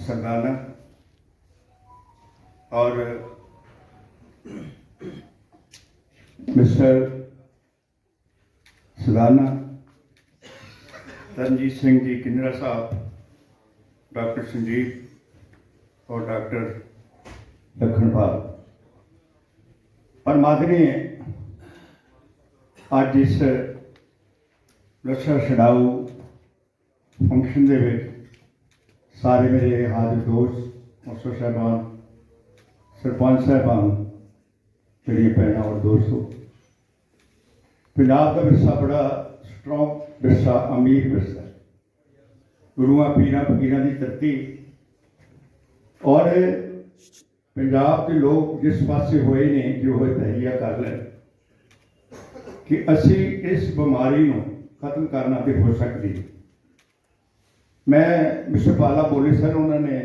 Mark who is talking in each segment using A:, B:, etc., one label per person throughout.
A: संगाना और मिस्टर सदाना रंजीत सिंह जी किन्नरा साहब, डॉक्टर संजीव और डॉक्टर लखनपाल। परमादरी ने अज इस नशा छड़ाऊ फ़ंक्शन के ਸਾਰੇ ਮੇਰੇ ਹਾਜ਼ਰ ਦੋਸਤ ਮਸਟਰ ਸਾਹਿਬਾਨ, ਸਰਪੰਚ ਸਾਹਿਬਾਨ, ਜਿਹੜੀਆਂ ਭੈਣਾਂ ਔਰ ਦੋਸਤੋ। ਪੰਜਾਬ ਦਾ ਵਿਰਸਾ ਬੜਾ ਸਟਰੋਂਗ ਵਿਰਸਾ, ਅਮੀਰ ਵਿਰਸਾ ਗੁਰੂਆਂ ਪੀਰਾਂ ਫਕੀਰਾਂ ਦੀ ਧਰਤੀ। ਔਰ ਪੰਜਾਬ ਦੇ ਲੋਕ ਜਿਸ ਪਾਸੇ ਹੋਏ ਨੇ ਜੋ ਇਹ ਤਹਈਆ ਕਰ ਲੈਣ ਕਿ ਅਸੀਂ ਇਸ ਬਿਮਾਰੀ ਨੂੰ ਖਤਮ ਕਰਨਾ ਤੇ ਹੋ ਸਕਦੀ ਹੈ। ਮੈਂ ਮਿਸਟਰ ਬਾਲਾ ਬੋਲੇ ਸਰ, ਉਹਨਾਂ ਨੇ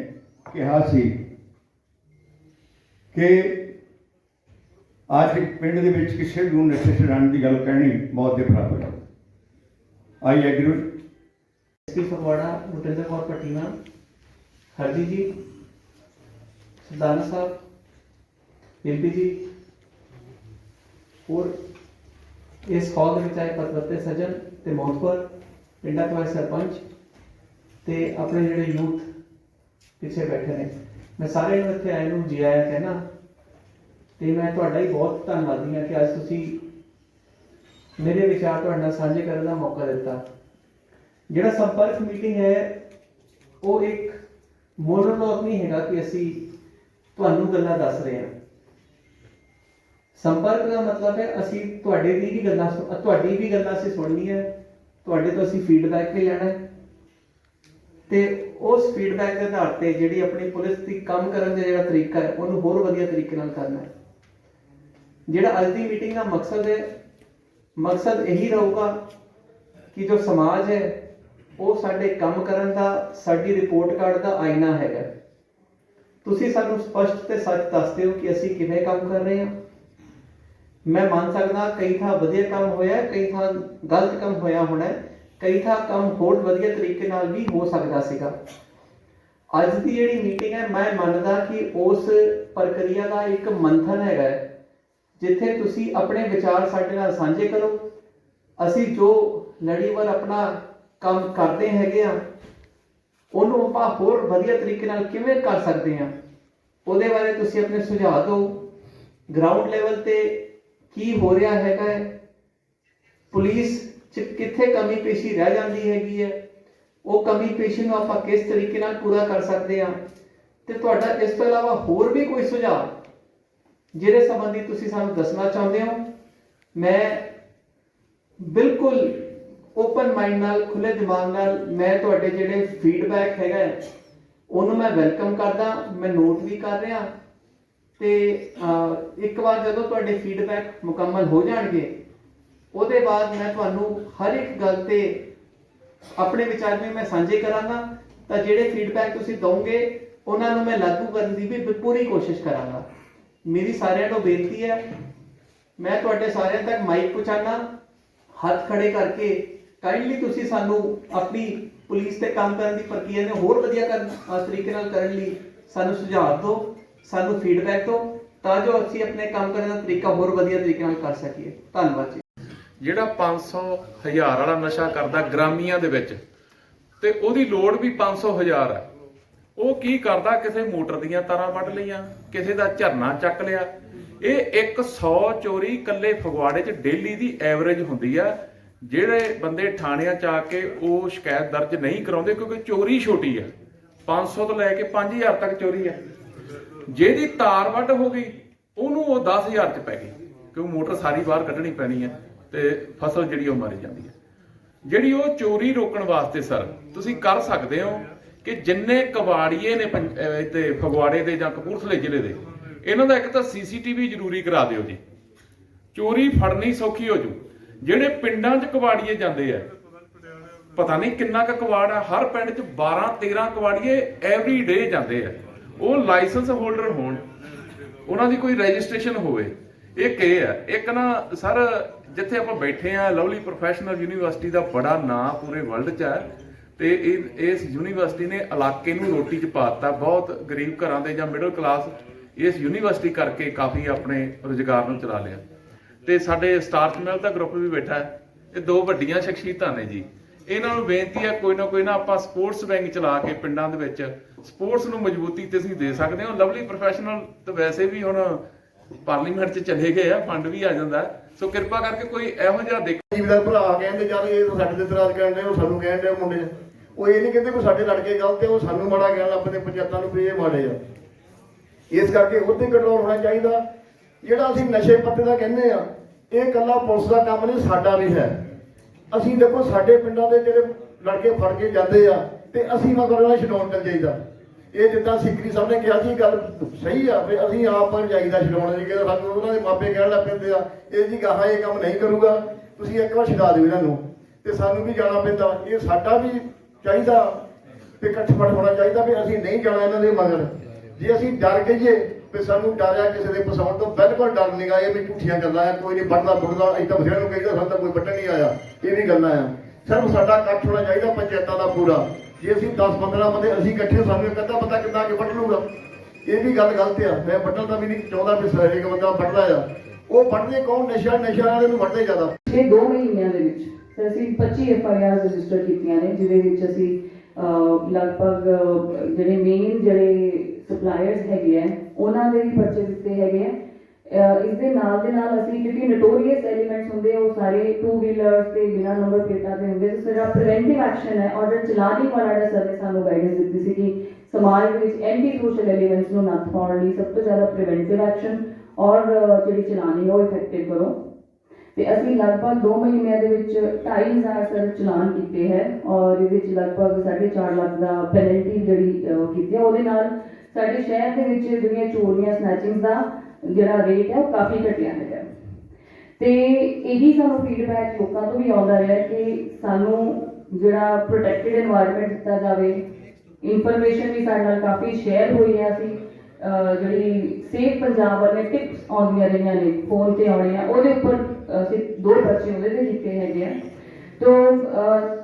A: ਕਿਹਾ ਸੀ ਕਿ ਅੱਜ ਪਿੰਡ ਦੇ ਵਿੱਚ ਕਿਸੇ ਨੂੰ ਨਸ਼ੇ ਛਡਾਉਣ ਦੀ ਗੱਲ ਕਹਿਣੀ ਬਹੁਤ ਦੇ ਬਰਾਬਰ ਹੈ। I agree
B: SP Phagwara Rupinder Kaur Patina Harji ji Sardana Sahib MP ਜੀ, ਹੋਰ ਇਸ ਹਾਲ ਦੇ ਵਿੱਚ ਆਏ ਪਤਵਤੇ ਸਜਣ ਤੇ ਮੌਤਪਰ ਪਿੰਡਾਂ ਤੋਂ ਆਏ ਸਰਪੰਚ। ਤੇ ਆਪਣੇ ਜਿਹੜੇ ਯੂਥ ਪਿੱਛੇ ਬੈਠੇ ਨੇ, ਮੈਂ ਸਾਰਿਆਂ ਨੂੰ ਇੱਥੇ ਆਏ ਨੂੰ ਜੀ ਆਇਆ ਕਹਿਣਾ ਤੇ ਮੈਂ ਤੁਹਾਡਾ ਹੀ ਬਹੁਤ ਧੰਨਵਾਦੀ ਹਾਂ ਕਿ ਅੱਜ ਤੁਸੀਂ ਮੇਰੇ ਵਿਚਾਰ ਤੁਹਾਡੇ ਨਾਲ ਸਾਂਝੇ ਕਰਨ ਦਾ ਮੌਕਾ ਦਿੱਤਾ। ਜਿਹੜਾ ਸੰਪਰਕ ਮੀਟਿੰਗ ਹੈ, ਉਹ ਇੱਕ ਮੋਨੋਲੋਗ ਨਹੀਂ ਹੈਗਾ ਕਿ ਅਸੀਂ ਤੁਹਾਨੂੰ ਗੱਲਾਂ ਦੱਸ ਰਹੇ ਹਾਂ। ਸੰਪਰਕ ਦਾ ਮਤਲਬ ਹੈ ਅਸੀਂ ਤੁਹਾਡੇ ਦੀ ਵੀ ਗੱਲਾਂ ਸੁ- ਤੁਹਾਡੀ ਵੀ ਗੱਲਾਂ ਅਸੀਂ ਸੁਣਨੀ ਹੈ ਤੁਹਾਡੇ ਤੋਂ ਅਸੀਂ ਫੀਡਬੈਕ ਵੀ ਲੈਣਾ ਹੈ। ਤੇ ਉਸ ਫੀਡਬੈਕ ਦੇ ਆਧਾਰ ਤੇ ਜਿਹੜੀ ਆਪਣੀ ਪੁਲਿਸ ਦੀ ਕੰਮ ਕਰਨ ਦਾ ਜਿਹੜਾ ਤਰੀਕਾ ਹੈ, ਉਹਨੂੰ ਹੋਰ ਵਧੀਆ ਤਰੀਕੇ ਨਾਲ ਕਰਨਾ ਹੈ। ਜਿਹੜਾ ਅੱਜ ਦੀ ਮੀਟਿੰਗ ਦਾ ਮਕਸਦ ਹੈ, ਮਕਸਦ ਇਹੀ ਰਹੂਗਾ ਕਿ ਜੋ ਸਮਾਜ ਹੈ, ਉਹ ਸਾਡੇ ਕੰਮ ਕਰਨ ਦਾ, ਸਾਡੀ ਰਿਪੋਰਟ ਕਾਰਡ ਦਾ ਆਇਨਾ ਹੈਗਾ ਤੁਸੀਂ ਸਾਨੂੰ ਸਪਸ਼ਟ ਤੇ ਸੱਚ ਦੱਸਦੇ ਹੋ ਕਿ ਅਸੀਂ ਕਿਵੇਂ ਕੰਮ ਕਰ ਰਹੇ ਹਾਂ। ਮੈਂ ਮੰਨ ਸਕਦਾ ਕਈ ਥਾਂ ਵਧੀਆ ਕੰਮ ਹੋਇਆ, ਕਈ ਥਾਂ ਗਲਤ ਕੰਮ ਹੋਇਆ ਹੋਣਾ ਕਈ ਥਾਂ ਕੰਮ ਹੋਰ ਵਧੀਆ ਤਰੀਕੇ ਨਾਲ ਵੀ ਹੋ ਸਕਦਾ ਸੀਗਾ। ਅੱਜ ਦੀ ਜਿਹੜੀ ਮੀਟਿੰਗ ਹੈ, ਮੈਂ ਮੰਨਦਾ ਕਿ ਉਸ ਪ੍ਰਕਿਰਿਆ ਦਾ ਇੱਕ ਮੰਥਨ ਹੈਗਾ ਜਿੱਥੇ ਤੁਸੀਂ ਆਪਣੇ ਵਿਚਾਰ ਸਾਡੇ ਨਾਲ ਸਾਂਝੇ ਕਰੋ। ਅਸੀਂ ਜੋ ਲੜੀਵਾਰ ਆਪਣਾ ਕੰਮ ਕਰਦੇ ਹੈਗੇ ਆ ਉਹਨੂੰ ਆਪਾਂ ਹੋਰ ਵਧੀਆ ਤਰੀਕੇ ਨਾਲ ਕਿਵੇਂ ਕਰ ਸਕਦੇ ਆ ਉਹਦੇ ਬਾਰੇ ਤੁਸੀਂ ਆਪਣੇ ਸੁਝਾਅ ਦਿਓ। ਗਰਾਊਂਡ ਲੈਵਲ ਤੇ ਕੀ ਹੋ ਰਿਹਾ ਹੈਗਾ ਹੈ, ਪੁਲਿਸ ਕਿੱਥੇ ਕਮੀ ਪੇਸ਼ੀ ਰਹਿ ਜਾਂਦੀ ਹੈਗੀ ਹੈ ਉਹ ਕਮੀ ਪੇਸ਼ੀ ਨੂੰ ਆਪਾਂ ਕਿਸ ਤਰੀਕੇ ਨਾਲ ਪੂਰਾ ਕਰ ਸਕਦੇ ਹਾਂ? ਤੇ ਤੁਹਾਡਾ ਇਸ ਤੋਂ ਇਲਾਵਾ ਹੋਰ ਵੀ ਕੋਈ ਸੁਝਾਅ ਜਿਹਦੇ ਸੰਬੰਧੀ ਤੁਸੀਂ ਸਾਨੂੰ ਦੱਸਣਾ ਚਾਹੁੰਦੇ ਹੋ? ਮੈਂ ਬਿਲਕੁਲ ਓਪਨ ਮਾਈਂਡ ਨਾਲ ਖੁੱਲੇ ਦਿਮਾਗ ਨਾਲ ਮੈਂ ਤੁਹਾਡੇ ਜਿਹੜੇ ਫੀਡਬੈਕ ਹੈਗਾ ਹੈ, ਉਹਨੂੰ ਮੈਂ ਵੈਲਕਮ ਕਰਦਾ ਮੈਂ ਨੋਟ ਵੀ ਕਰ ਰਿਹਾ ਤੇ ਅਹ, ਇੱਕ ਵਾਰ ਜਦੋਂ ਤੁਹਾਡੇ ਫੀਡਬੈਕ ਮੁਕੰਮਲ ਹੋ ਜਾਣਗੇ ਉਹਦੇ ਬਾਅਦ ਮੈਂ ਤੁਹਾਨੂੰ ਹਰ ਇੱਕ ਗੱਲ ਤੇ ਆਪਣੇ ਵਿਚਾਰ ਵੀ ਮੈਂ ਸਾਂਝੇ ਕਰਾਂਗਾ, ਤਾਂ ਜਿਹੜੇ ਫੀਡਬੈਕ ਤੁਸੀਂ ਦਵੋਗੇ ਉਹਨਾਂ ਨੂੰ ਮੈਂ ਲਾਗੂ ਕਰਨ ਦੀ ਵੀ ਪੂਰੀ ਕੋਸ਼ਿਸ਼ ਕਰਾਂਗਾ। ਮੇਰੀ ਸਾਰਿਆਂ ਨੂੰ ਬੇਨਤੀ ਹੈ, ਮੈਂ ਤੁਹਾਡੇ ਸਾਰਿਆਂ ਤੱਕ ਮਾਈਕ ਪਹੁੰਚਾਣਾ, ਹੱਥ ਖੜੇ ਕਰਕੇ ਕਾਈਂਡਲੀ ਤੁਸੀਂ ਸਾਨੂੰ ਆਪਣੀ ਪੁਲਿਸ ਤੇ ਕੰਮ ਕਰਨ ਦੀ ਪ੍ਰਕਿਰਿਆ ਨੂੰ ਹੋਰ ਵਧੀਆ ਕਰਨ ਤਰੀਕੇ ਨਾਲ ਕਰਨ ਲਈ ਸਾਨੂੰ ਸੁਝਾਅ ਦਿਓ, ਸਾਨੂੰ ਫੀਡਬੈਕ ਦਿਓ, ਤਾਂ ਜੋ ਅਸੀਂ ਆਪਣੇ ਕੰਮ ਕਰਨ ਦਾ ਤਰੀਕਾ ਹੋਰ ਵਧੀਆ ਤਰੀਕੇ ਨਾਲ ਕਰ ਸਕੀਏ। ਧੰਨਵਾਦ ਜੀ।
C: ਜਿਹੜਾ 500 ਹਜ਼ਾਰ ਵਾਲਾ ਨਸ਼ਾ ਕਰਦਾ ਗ੍ਰਾਮੀਆਂ ਦੇ ਵਿੱਚ, ਤੇ ਉਹਦੀ ਲੋੜ ਵੀ 500 ਹਜ਼ਾਰ ਹੈ ਉਹ ਕੀ ਕਰਦਾ? ਕਿਸੇ ਮੋਟਰ ਦੀਆਂ ਤਾਰਾਂ ਵੱਢ ਲਈਆਂ, ਕਿਸੇ ਦਾ ਝਰਨਾ ਚੱਕ ਲਿਆ। ਇਹ 100 ਚੋਰੀ ਇਕੱਲੇ ਫਗਵਾੜੇ 'ਚ ਡੇਲੀ ਦੀ ਐਵਰੇਜ ਹੁੰਦੀ ਆ। ਜਿਹੜੇ ਬੰਦੇ ਥਾਣਿਆਂ 'ਚ ਆ ਕੇ ਉਹ ਸ਼ਿਕਾਇਤ ਦਰਜ ਨਹੀਂ ਕਰਾਉਂਦੇ, ਕਿਉਂਕਿ ਚੋਰੀ ਛੋਟੀ ਆ। 500 ਤੋਂ ਲੈ ਕੇ 5000 ਤੱਕ ਚੋਰੀ ਆ। ਜਿਹਦੀ ਤਾਰ ਵੱਢ ਹੋ ਗਈ, ਉਹਨੂੰ ਉਹ 10000 ਚ ਪੈ ਗਈ, ਕਿਉਂਕਿ ਮੋਟਰ ਸਾਰੀ ਬਾਹਰ ਕੱਢਣੀ ਪੈਣੀ ਹੈ ਤੇ ਫਸਲ ਜਿਹੜੀ ਉਹ ਮਾਰੀ ਜਾਂਦੀ ਹੈ। ਜਿਹੜੀ ਉਹ ਚੋਰੀ ਰੋਕਣ ਵਾਸਤੇ ਸਰ, ਤੁਸੀਂ ਕਰ ਸਕਦੇ ਹੋ ਕਿ ਜਿੰਨੇ ਕਬਾੜੀਏ ਨੇ ਪੰਜ- ਤੇ ਫਗਵਾੜੇ ਦੇ ਜਾਂ ਕਪੂਰਥਲੇ ਜ਼ਿਲ੍ਹੇ ਦੇ, ਇਹਨਾਂ ਦਾ ਇੱਕ ਤਾਂ ਸੀਸੀਟੀਵੀ ਜ਼ਰੂਰੀ ਕਰਾ ਦਿਓ ਜੀ। ਚੋਰੀ ਫੜਨੀ ਸੌਖੀ ਹੋ ਜੂ। ਜਿਹੜੇ ਪਿੰਡਾਂ 'ਚ ਕਬਾੜੀਏ ਜਾਂਦੇ ਆ, ਪਤਾ ਨਹੀਂ ਕਿੰਨਾ ਕੁ ਕਵਾੜ ਆ, ਹਰ ਪਿੰਡ 'ਚ 12 13 ਕਵਾੜੀਏ ਐਵਰੀ ਡੇ ਜਾਂਦੇ ਆ। ਉਹ ਲਾਇਸੈਂਸ ਹੋਲਡਰ ਹੋਣ, ਉਹਨਾਂ ਦੀ ਕੋਈ ਰਜਿਸਟ੍ਰੇਸ਼ਨ ਹੋਵੇ। ਇੱਕ ਇਹ ਹੈ ਇੱਕ ਨਾ ਸਰ, ਜਿੱਥੇ ਆਪਾਂ ਬੈਠੇ ਆ, ਲਵਲੀ ਪ੍ਰੋਫੈਸ਼ਨਲ ਯੂਨੀਵਰਸਿਟੀ ਦਾ ਬੜਾ ਨਾਂ ਪੂਰੇ ਵਰਲਡ 'ਚ ਹੈ ਤੇ ਇਹ, ਇਸ ਯੂਨੀਵਰਸਿਟੀ ਨੇ ਇਲਾਕੇ ਨੂੰ ਰੋਟੀ ਚ ਪਾਤਾ, ਬਹੁਤ ਗਰੀਬ ਘਰਾਂ ਦੇ ਜਾਂ ਮਿਡਲ ਕਲਾਸ ਇਸ ਯੂਨੀਵਰਸਿਟੀ ਕਰਕੇ ਕਾਫੀ ਆਪਣੇ ਰੋਜ਼ਗਾਰ ਨੂੰ ਚਲਾ ਲਿਆ। ਤੇ ਸਾਡੇ ਸਟਾਰਚ ਮਿਲ ਦਾ ਗਰੁੱਪ ਵੀ ਬੈਠਾ ਹੈ, ਇਹ ਦੋ ਵੱਡੀਆਂ ਸ਼ਖਸੀਅਤਾਂ ਨੇ ਜੀ। ਇਹਨਾਂ ਨੂੰ ਬੇਨਤੀ ਹੈ ਕੋਈ ਨਾ ਕੋਈ ਨਾ ਆਪਾਂ ਸਪੋਰਟਸ ਵਿੰਗ ਚਲਾ ਕੇ ਪਿੰਡਾਂ ਦੇ ਵਿੱਚ ਸਪੋਰਟਸ ਨੂੰ ਮਜ਼ਬੂਤੀ ਤੇ ਅਸੀਂ ਦੇ ਸਕਦੇ ਹਾਂ। ਲਵਲੀ ਪ੍ਰੋਫੈਸ਼ਨਲ ਤਾਂ ਵੈਸੇ ਵੀ ਹੁਣ ਪਾਰਲੀਮੈਂਟ 'ਚ ਚਲੇ ਗਏ ਆ, ਫੰਡ ਵੀ ਆ ਜਾਂਦਾ। ਸੋ ਕਿਰਪਾ ਕਰਕੇ ਕੋਈ ਇਹੋ ਜਿਹਾ ਦੇਖ
D: ਜ਼ਿਮੀਦਾਰ ਭਰਾ ਕਹਿੰਦੇ ਯਾਰ ਇਹ ਸਾਡੇ ਤੇ ਇਤਰਾਜ਼ ਕਰਨ ਦੇ ਉਹ ਸਾਨੂੰ ਕਹਿਣ ਦੇ ਮੁੰਡੇ। ਉਹ ਇਹ ਨਹੀਂ ਕਹਿੰਦੇ ਕਿ ਸਾਡੇ ਲੜਕੇ ਗਲਤ ਹੈ ਉਹ ਸਾਨੂੰ ਮਾੜਾ ਕਹਿਣ ਲੱਗ ਪੈਂਦੇ ਪੰਚਾਇਤਾਂ ਨੂੰ ਵੀ ਇਹ ਮਾੜੇ ਆ। ਇਸ ਕਰਕੇ ਉਹਦੇ ਕੰਟਰੋਲ ਹੋਣਾ ਚਾਹੀਦਾ। ਜਿਹੜਾ ਅਸੀਂ ਨਸ਼ੇ ਪੱਤੇ ਦਾ ਕਹਿੰਦੇ ਆ, ਇਹ ਕੱਲਾ ਪੁਲਿਸ ਦਾ ਕੰਮ ਨਹੀਂ, ਸਾਡਾ ਵੀ ਹੈ। ਅਸੀਂ ਦੇਖੋ, ਸਾਡੇ ਪਿੰਡਾਂ ਦੇ ਜਿਹੜੇ ਲੜਕੇ ਫੜ ਕੇ ਜਾਂਦੇ ਆ, ਤੇ ਅਸੀਂ ਮਗਰ ਉਹਨਾਂ ਛਡਾਉਣ ਚੱਲ ਜਾਈਦਾ। ਇਹ ਜਿੱਦਾਂ ਸਿੱਕਰੀ ਸਾਹਿਬ ਨੇ ਕਿਹਾ ਸੀ ਗੱਲ ਸਹੀ ਆ, ਵੀ ਅਸੀਂ ਆਪ ਪਰ ਜਾਈਦਾ ਛਡਾਉਣ ਦੀ ਕਿ ਸਾਨੂੰ ਉਹਨਾਂ ਦੇ ਮਾਪੇ ਕਹਿਣ ਲੱਗ ਪੈਂਦੇ ਆ, ਇਹ ਜੀ ਗਾਹਾਂ ਇਹ ਕੰਮ ਨਹੀਂ ਕਰੂਗਾ, ਤੁਸੀਂ ਇੱਕ ਵਾਰ ਛਡਾ ਦਿਓ ਇਹਨਾਂ ਨੂੰ, ਤੇ ਸਾਨੂੰ ਵੀ ਜਾਣਾ ਪੈਂਦਾ, ਇਹ ਸਾਡਾ ਵੀ ਚਾਹੀਦਾ ਤੇ ਇਕੱਠਪਟ ਹੋਣਾ ਚਾਹੀਦਾ, ਵੀ ਅਸੀਂ ਨਹੀਂ ਜਾਣਾ ਇਹਨਾਂ ਦੇ ਮਗਰ। ਜੇ ਅਸੀਂ ਡਰ ਗਈਏ, ਵੀ ਸਾਨੂੰ ਡਰਿਆ ਕਿਸੇ ਦੇ ਪਸਾਉਣ ਤੋਂ, ਬਿਲਕੁਲ ਡਰ ਨਹੀਂ ਇਹ ਵੀ ਝੂਠੀਆਂ ਗੱਲਾਂ ਆ, ਕੋਈ ਨਹੀਂ ਵੱਢਦਾ ਬੁੱਢਦਾ ਅਸੀਂ ਤਾਂ ਨੂੰ ਕਹੀਦਾ, ਸਾਨੂੰ ਤਾਂ ਕੋਈ ਵੱਢਣ ਨਹੀਂ ਆਇਆ, ਇਹ ਵੀ ਗੱਲਾਂ ਆ। ਸਿਰਫ ਸਾਡਾ ਇਕੱਠ ਹੋਣਾ ਚਾਹੀਦਾ, ਪੰਚਾਇਤਾਂ ਦਾ ਪੂਰਾ। ਜੇ ਅਸੀਂ 10 15 ਬੰਦੇ ਅਸੀਂ ਇਕੱਠੇ ਸਾਨੂੰ ਇੱਕ ਅੱਧਾ ਬੰਦਾ ਕਿੱਦਾਂ ਕਿ ਵੱਢ ਲੂਗਾ ਇਹ ਵੀ ਗੱਲ ਗਲਤ ਆ। ਮੈਂ ਵੱਢਣ ਦਾ ਵੀ ਨਹੀਂ ਚਾਹੁੰਦਾ ਵੀ ਸਾਰੇ ਬੰਦਾ ਵੱਢਦਾ ਆ। ਉਹ ਵੱਢਦੇ ਕੌਣ? ਨਸ਼ਾ ਨਸ਼ਾ ਵਾਲੇ ਨੂੰ ਵੱਢਦੇ ਜ਼ਿਆਦਾ।
E: ਪਿਛਲੇ 2 ਮਹੀਨਿਆਂ ਦੇ ਵਿੱਚ ਤੇ ਅਸੀਂ 25 ਐਫ ਆਈ ਆਰ ਰਜਿਸਟਰ ਕੀਤੀਆਂ ਨੇ, ਜਿਹਦੇ ਵਿੱਚ ਅਸੀਂ ਲਗਭਗ ਜਿਹੜੇ ਮੇਨ ਜਿਹੜੇ ਸਪਲਾਇਰਸ ਹੈਗੇ ਆ, ਉਹਨਾਂ ਦੇ ਵੀ ਪਰਚੇ ਦਿੱਤੇ ਹੈਗੇ ਆ। ਇਸ ਦੇ ਨਾਲ ਦੇ ਨਾਲ ਅਸੀਂ ਕਿਉਂਕਿ ਨੋਟੋਰੀਅਸ ਐਲੀਮੈਂਟਸ ਹੁੰਦੇ ਉਹ ਸਾਰੇ ਟੂ ਵੀਲਰਸ ਤੇ ਬਿਨਾਂ ਨੰਬਰ ਪਲੇਟਾਂ ਦੇ ਹੁੰਦੇ ਸੋ ਜਿਹੜਾ ਪ੍ਰੀਵੈਂਟਿਵ ਐਕਸ਼ਨ ਹੈ ਔਰ ਜਿਹੜਾ ਵਾਲਾ ਜਿਹੜਾ ਸਰ ਸਾਨੂੰ ਗਾਈਡੈਂਸ ਦਿੱਤੀ ਸੀ ਕਿ ਸਮਾਜ ਦੇ ਵਿੱਚ ਐਂਟੀ ਸੋਸ਼ਲ ਐਲੀਮੈਂਟਸ ਨੂੰ ਨੱਥ ਪਾਉਣ ਲਈ ਸਭ ਤੋਂ ਜ਼ਿਆਦਾ ਪ੍ਰੀਵੈਂਟਿਵ ਐਕਸ਼ਨ ਔਰ ਜਿਹੜੀ ਚਲਾਨੀ ਉਹ ਇਫੈਕਟਿਵ ਕਰੋ। ਤੇ ਅਸੀਂ ਲਗਭਗ 2 ਮਹੀਨਿਆਂ ਦੇ ਵਿੱਚ 2500 ਸਰ ਚਲਾਨ ਕੀਤੇ ਹੈ ਔਰ ਇਹਦੇ ਵਿੱਚ ਲਗਭਗ 4.5 ਲੱਖ ਦਾ ਪੈਨਲਟੀ ਜਿਹੜੀ ਕੀਤੀ ਹੈ। ਉਹਦੇ ਨਾਲ ਸਾਡੇ ਸ਼ਹਿਰ ਦੇ ਵਿੱਚ ਜਿਹੜੀਆਂ ਚੋਰੀਆਂ ਸਨੈਚਿੰਗ ਦਾ ਜਿਹੜਾ ਰੇਟ ਹੈ ਉਹ ਕਾਫੀ ਘਟਿਆ ਹੈਗਾ ਤੇ ਇਹੀ ਸਾਨੂੰ ਫੀਡਬੈਕ ਲੋਕਾਂ ਤੋਂ ਵੀ ਆਉਂਦਾ ਰਿਹਾ ਕਿ ਸਾਨੂੰ ਜਿਹੜਾ ਪ੍ਰੋਟੈਕਟਿਡ এনवायरमेंट ਦਿੱਤਾ ਜਾਵੇ। ਇਨਫੋਰਮੇਸ਼ਨ ਵੀ ਸਾਡੇ ਨਾਲ ਕਾਫੀ ਸ਼ੇਅਰ ਹੋਈ ਹੈ ਅਸੀਂ ਜਿਹੜੀ ਸੇਫ ਪੰਜਾਬ ਵਾਲੇ ਟਿਪਸ ਆਉਂਦੀਆਂ ਰਹੀਆਂ ਨੇ ਫੋਨ ਤੇ ਆਉਣੀਆਂ ਉਹਦੇ ਉੱਪਰ ਅਸੀਂ ਦੋ ਬੱਚੇ ਉਹਦੇ ਤੇ ਕੀਤੇ ਹੈਗੇ ਆ। ਤੋ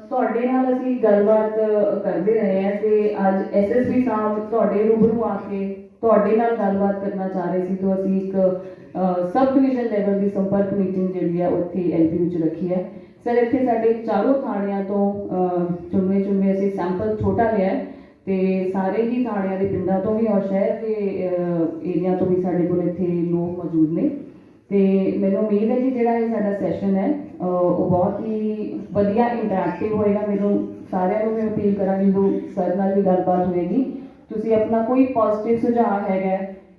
E: ਤੁਹਾਡੇ ਨਾਲ ਅਸੀਂ ਗੱਲਬਾਤ ਕਰਦੇ ਰਹੇ ਆ ਤੇ ਅੱਜ ਐਸਐਸਪੀ ਸਾਹਿਬ ਤੁਹਾਡੇ ਰੂਬਰੂ ਆ ਕੇ ਤੁਹਾਡੇ ਨਾਲ ਗੱਲਬਾਤ ਕਰਨਾ ਚਾਹ ਰਹੇ ਸੀ, ਤੋਂ ਅਸੀਂ ਇੱਕ ਸਬ ਡਿਵੀਜ਼ਨ ਲੈਵਲ ਦੀ ਸੰਪਰਕ ਮੀਟਿੰਗ ਜਿਹੜੀ ਹੈ ਉੱਥੇ ਐਲਪੀ ਵਿੱਚ ਰੱਖੀ ਹੈ। ਸਰ ਇੱਥੇ ਸਾਡੇ ਚਾਰੋਂ ਥਾਣਿਆਂ ਤੋਂ ਚੁੰਮੇ ਚੁੰਮੇ ਅਸੀਂ ਸੈਂਪਲ ਛੋਟਾ ਲਿਆ ਹੈ ਤੇ ਸਾਰੇ ਹੀ ਥਾਣਿਆਂ ਦੇ ਪਿੰਡਾਂ ਤੋਂ ਵੀ ਔਰ ਸ਼ਹਿਰ ਦੇ ਏਰੀਆ ਤੋਂ ਵੀ ਸਾਡੇ ਕੋਲ ਇੱਥੇ ਲੋਕ ਮੌਜੂਦ ਨੇ। ਤੇ ਮੈਨੂੰ ਉਮੀਦ ਹੈ ਜੀ ਜਿਹੜਾ ਇਹ ਸਾਡਾ ਸੈਸ਼ਨ ਹੈ ਉਹ ਬਹੁਤ ਹੀ ਵਧੀਆ ਇੰਟਰੈਕਟਿਵ ਹੋਏਗਾ। ਮੈਨੂੰ ਸਾਰਿਆਂ ਨੂੰ ਮੈਂ ਅਪੀਲ ਕਰਾਂਗੀ, ਜੋ ਸਰ ਨਾਲ ਵੀ ਗੱਲਬਾਤ ਹੋਏਗੀ। ਤੁਸੀਂ ਆਪਣਾ ਕੋਈ ਪੋਜ਼ਿਟਿਵ ਸੁਝਾਅ ਹੈਗਾ,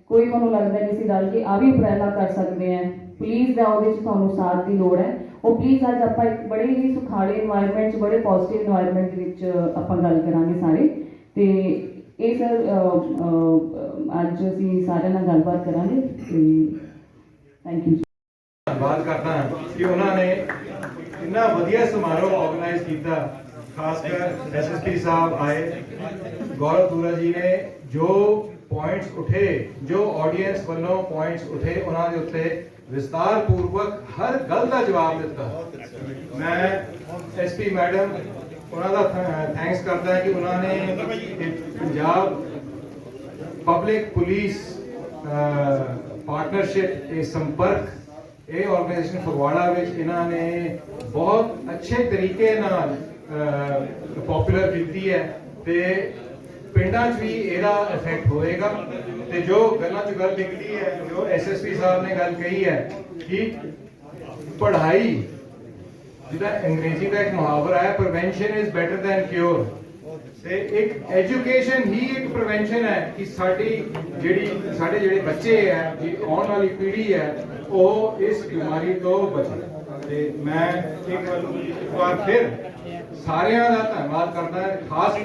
E: ਕੋਈ ਤੁਹਾਨੂੰ ਲੱਗਦਾ ਕਿਸੇ ਗੱਲ ਕਿ ਆ ਵੀ ਉਪਰਾਲਾ ਕਰ ਸਕਦੇ ਆ ਪਲੀਜ਼ ਦਾ ਉਹਦੇ ਚ ਤੁਹਾਨੂੰ ਸਾਥ ਦੀ ਲੋੜ ਹੈ। ਉਹ ਪਲੀਜ਼ ਅੱਜ ਆਪਾਂ ਇੱਕ ਬੜੇ ਹੀ ਸੁਖਾਲੇ এনवायरमेंट ਚ, ਬੜੇ ਪੋਜ਼ਿਟਿਵ এনवायरमेंट ਦੇ ਵਿੱਚ ਆਪਾਂ ਗੱਲ ਕਰਾਂਗੇ ਸਾਰੇ। ਅਤੇ ਇਹ ਸਰ ਅੱਜ ਅਸੀਂ ਸਾਰਿਆਂ ਨਾਲ ਗੱਲਬਾਤ ਕਰਾਂਗੇ ਅਤੇ ਥੈਂਕ ਯੂ
F: ਧੰਨਵਾਦ ਕਰਦਾ ਕਿ ਉਹਨਾਂ ਨੇ ਇੰਨਾ ਵਧੀਆ ਸਮਾਰੋਹ ਆਰਗੇਨਾਈਜ਼ ਕੀਤਾ। ਖਾਸ ਕਰ ਐਸਐਸਪੀ ਸਾਹਿਬ ਆਏ। ਗੌਰਵ ਦੂਰਾ ਜੀ ਨੇ ਜੋ ਪੁਆਇੰਟਸ ਉਠੇ, ਜੋ ਆਡੀਅנס ਵੱਲੋਂ ਪੁਆਇੰਟਸ ਉਠੇ, ਉਹਨਾਂ ਦੇ ਉੱਤੇ ਵਿਸਤਾਰ ਪੂਰਵਕ ਹਰ ਗੱਲ ਦਾ ਜਵਾਬ ਦਿੱਤਾ। ਮੈਂ ਐਸਪੀ ਮੈਡਮ, ਉਹਨਾਂ ਦਾ ਥੈਂਕਸ ਕਰਦਾ ਕਿ ਉਹਨਾਂ ਨੇ ਪੰਜਾਬ ਪਬਲਿਕ ਪੁਲਿਸ ਪਾਰਟਨਰਸ਼ਿਪ ਇਹ ਸੰਪਰਕ, ਇਹ ਆਰਗੇਨਾਈਜੇਸ਼ਨ ਫਗਵਾੜਾ ਵਿੱਚ ਇਹਨਾਂ ਨੇ ਬਹੁਤ ਅੱਛੇ ਤਰੀਕੇ ਨਾਲ ਪਪੂਲਰ ਕੀਤੀ ਹੈ ਤੇ ਪਿੰਡਾਂ 'ਚ ਵੀ ਇਹਦਾ ਇਫੈਕਟ ਹੋਏਗਾ ਤੇ ਜੋ ਗੱਲਾਂ 'ਚ ਗੱਲ ਨਿਕਲੀ ਹੈ, ਜੋ ਐਸਐਸਪੀ ਸਾਹਿਬ ਨੇ ਗੱਲ ਕਹੀ ਹੈ ਕਿ ਪੜ੍ਹਾਈ ਜਿਹਦਾ ਅੰਗਰੇਜ਼ੀ ਦਾ ਇੱਕ ਮੁਹਾਵਰਾ ਹੈ prevention is better than cure ਤੇ ਇੱਕ ਐਜੂਕੇਸ਼ਨ ਹੀ ਇੱਕ ਪ੍ਰੀਵੈਂਸ਼ਨ ਹੈ ਕਿ ਸਾਡੀ ਜਿਹੜੀ, ਸਾਡੇ ਜਿਹੜੇ ਬੱਚੇ ਹੈ ਜੀ ਆਉਣ ਵਾਲੀ ਪੀੜ੍ਹੀ ਹੈ, ਉਹ ਇਸ ਬਿਮਾਰੀ ਤੋਂ ਬਚੇ ਤੇ ਮੈਂ ਇੱਕ ਵਾਰ ਫਿਰ ਸਾਰਿਆਂ ਦਾ ਧੰਨਵਾਦ ਕਰਦਾ ਖਾਸ